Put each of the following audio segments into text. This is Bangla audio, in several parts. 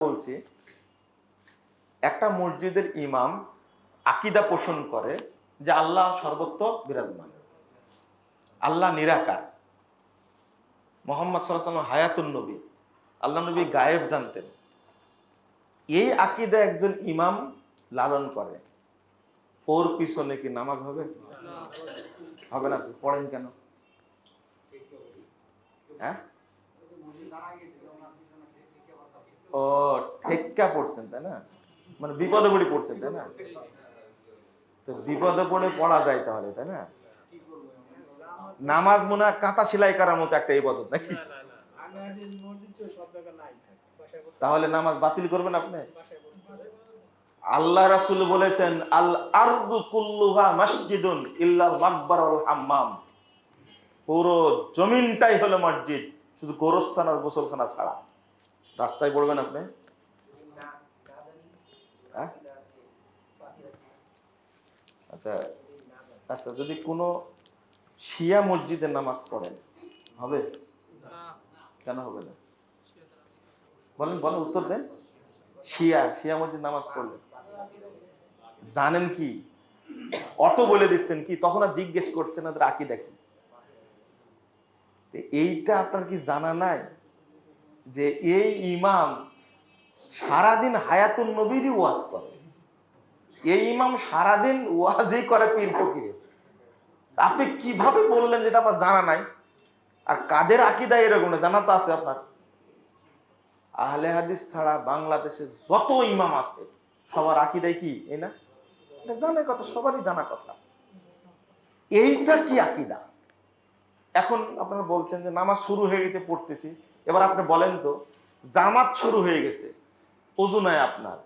বলছি, একটা মসজিদের ইমাম আকিদা পোষণ করে যে আল্লাহ সর্বত্র বিরাজমান। আল্লাহ নিরাকার। মোহাম্মদ সাল্লাহ হায়াতুন নবী। আল্লাহ নবী গায়েব জানতেন। এই আকিদা একজন ইমাম লালন করে। ওর পিছনে কি নামাজ হবে? হবে না পড়েন কেন? হ্যাঁ? ঠেক্কা পড়ছেন, তাই না? মানে বিপদে পড়ে পড়ছেন, তাই না? তো বিপদে পড়ে পড়া যায় তাহলে, তাই না? নামাজ মনে কাঁথা সেলাই করার মতো একটা ইবাদত নাকি? তাহলে নামাজ বাতিল করবেন আপনি? আল্লাহ রাসুল বলেছেন, আল আরদু কুল্লুহা মসজিদুন ইল্লাল মাকবার হাম্মাম। পুরো জমিনটাই হলো মসজিদ, শুধু গোরস্থান আর গোসলখানা ছাড়া। রাস্তায় পড়বেন আপনি? আচ্ছা আচ্ছা যদি কোনো শিয়া মসজিদে নামাজ পড়েন, হবে? কেন হবে না? বলেন বলেন উত্তর দেন। শিয়া শিয়া মসজিদ নামাজ পড়লেন জানেন কি? অটো বলে দিচ্ছেন কি? তখন আর জিজ্ঞেস করছেন ওদের আকিদা কি? তো এইটা আপনার কি জানা নাই? যে এই ইমাম সারাদিন হায়াতুন নবীরই ওয়াজ করে। এই ইমাম সারাদিন ওয়াজই করে পীর ফকিরের। আপনি কীভাবে বললেন যেটা আপনার জানা নাই? আর কাদের আকিদা এরকম না, জানা তো আছে আপনার। আহলে হাদিস ছাড়া বাংলাদেশে যত ইমাম আছে, সবার আকিদাই কি, এই না? এটা জানে কথা, সবারই জানা কথা। এইটা কি আকিদা? এখন আপনারা বলছেন যে নামাজ শুরু হয়ে গেছে, পড়তেছি। এবার আপনি বলেন তো, জামাত শুরু হয়ে গেছে। অজু নাই আপনার।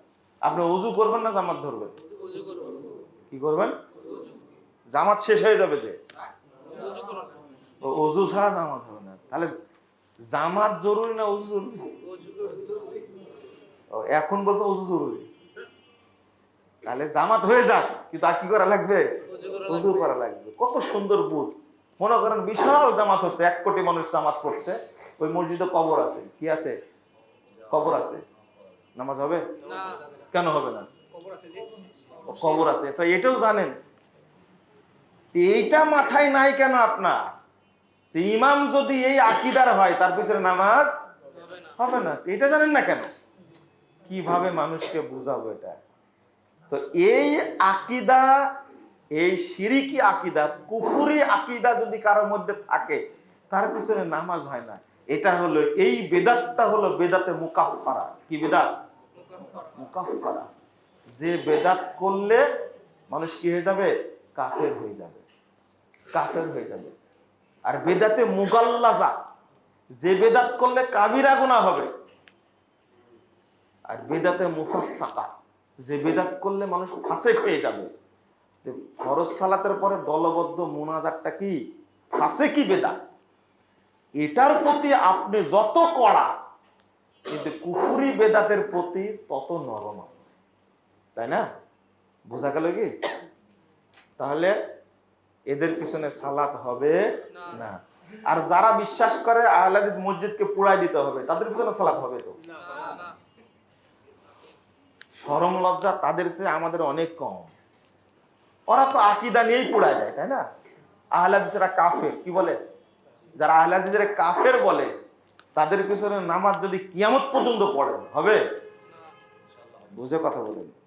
আপনি অজু করবেন না জামাত ধরবেন? কি করবেন? জামাত শেষ হয়ে যাবে যে। অজু ছাড়া নামাজ হবে না। তাহলে জামাত জরুরি না অজু জরুরি? এখন বলছে অজু জরুরি। তাহলে জামাত হয়ে যাক, কিন্তু আর কি করা লাগবে? অজু করা লাগবে। কত সুন্দর বুঝ। মনে করেন বিশাল জামাত হচ্ছে, এক কোটি মানুষ জামাত পড়ছে। ওই মসজিদে কবর আছে। কি আছে? কবর আছে। নামাজ হবে? কেন হবে না? কবর আছে তো এটাও জানেন। এইটা মাথায় নাই কেন আপনার? ইমাম যদি এই আকিদার হয় তার পিছনে নামাজ হবে না। এটা জানেন না কেন? কীভাবে মানুষকে বুঝাবো এটা? তো এই আকিদা এই সিরিকি আকিদা কুফুরি আকিদা যদি কারোর মধ্যে থাকে তার পিছনে নামাজ হয় না। এটা হলো, এই বেদাতটা হলো বেদাতে মুকাফফারা। কি বেদাত? মুকাফারা যে বেদাত করলে মানুষ কি হয়ে যাবে? কাফের হয়ে যাবে। কাফের হয়ে যাবে। আর বেদাতে মুগাল্লাজা, যে বেদাত করলে কাবিরা গুনাহ হবে। আর বেদাতে মুফাসাকা যে বেদাত করলে মানুষ ফাসেক হয়ে যাবে। ফরজ সালাতের পরে দলবদ্ধ মুনাজারটা কি? ফাঁসে কি বেদাত। এটার প্রতি আপনি যত কড়া কিন্তু কুফুরি বেদাতের প্রতি তত নরম তাই না? বোঝা গেল কি? তাহলে এদের পিছনে সালাত হবে না। আর যারা বিশ্বাস করে আহলাদিস মসজিদকে পুড়াই দিতে হবে তাদের পিছনে সালাত হবে তো? সরম লজ্জা তাদের সে আমাদের অনেক কম। ওরা তো আকিদা নিয়েই পুড়ায় দেয় তাই না? আহলাদিসেরা কাফের কি বলে? যারা আহলাদিসের কাফের বলে, তাদের পিছনে নামাজ যদি কিয়ামত পর্যন্ত পড়েন, হবে? বুঝে কথা বলেন।